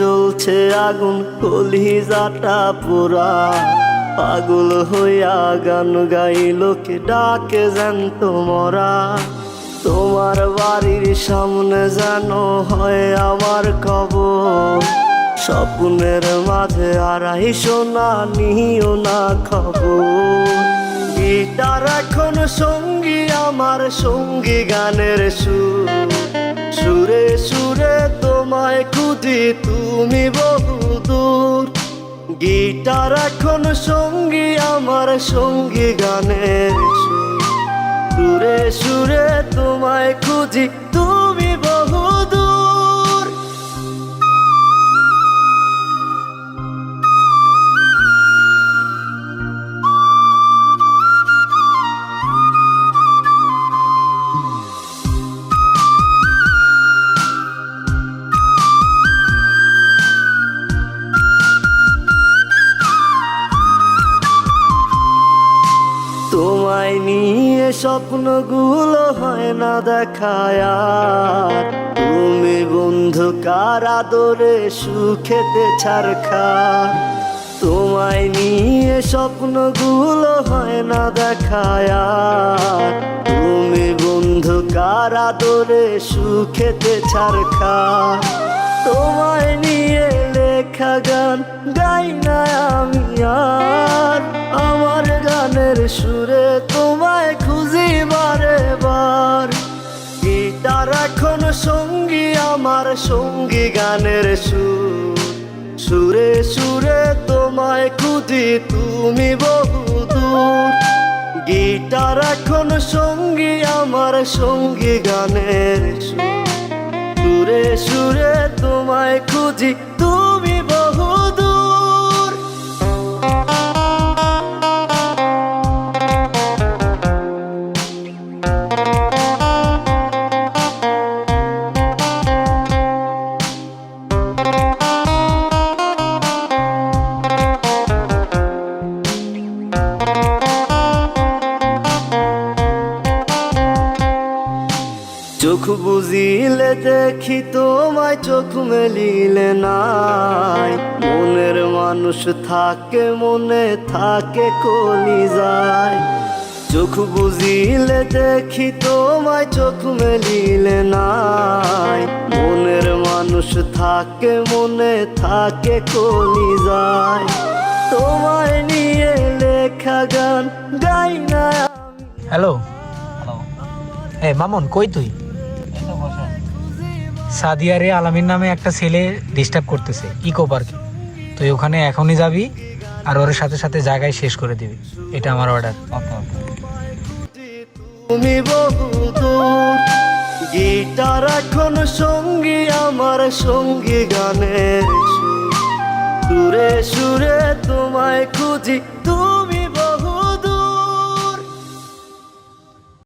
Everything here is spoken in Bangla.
জ্বলছে আগুন, কলিজাটা পোড়া। পাগল হইয়া গান গাই লোকে ডাকে জ্যান্ত মরা তোমার বাড়ির সামনে যেন হয় আমার কবর স্বপ্নের মাঝে আড়াই সোনা নিও না খবর। গিটার এখন সঙ্গী, আমার সঙ্গী গানের সুর। সুরে সুরে তোমায় খুঁজি তুমি বহু দূর গিটার এখন সঙ্গী আমার সঙ্গী গানের সুরে। সুরে তোমায় খুঁজি তোমায় নিয়ে স্বপ্নগুলো হয় না দেখায়। তুমি বন্ধু, কার আদরে সুখেতে ছাড়খা তোমায় নিয়ে স্বপ্নগুলো হয় না দেখায়। তুমি বন্ধু, কার আদরে সুখেতে ছাড়খা তোমায় নিয়ে লেখা গান, গাই না আমি আর। আমার গানের সুরে আমার সঙ্গী গানের সুর। সুরে সুরে তোমায় খুঁজি, তুমি বহু দূর। গিটার এখন সঙ্গী, আমার সঙ্গী গানের সুর। সুরে সুরে তোমায় খুঁজি, তুমি চোখ বুঝিলে দেখি তোমায় চোখ মেলিলে নাই। মনের মানুষ থাকে, মনে থাকে, কলি যায়। চোখ বুঝিলে দেখি তোমায় চোখ মেলিলে নাই। মনের মানুষ থাকে, মনে থাকে, কলি যায়। তোমায় নিয়ে লেখা গান গাই না হ্যালো এ মামুন, কই তুই? সাদিয়ারে আলামিন নামে একটা ছেলে ডিস্টার্ব করতেছে ইকো পার্কে তুই ওখানে এখনই যাবি আর ওর সাথে সাথে জায়গায় শেষ করে দিবি। এটা আমার অর্ডার তুমি বহু গিটার এখন সঙ্গী আমার সঙ্গী গানের সুরে। সুরে তোমায় খুঁজি তুমি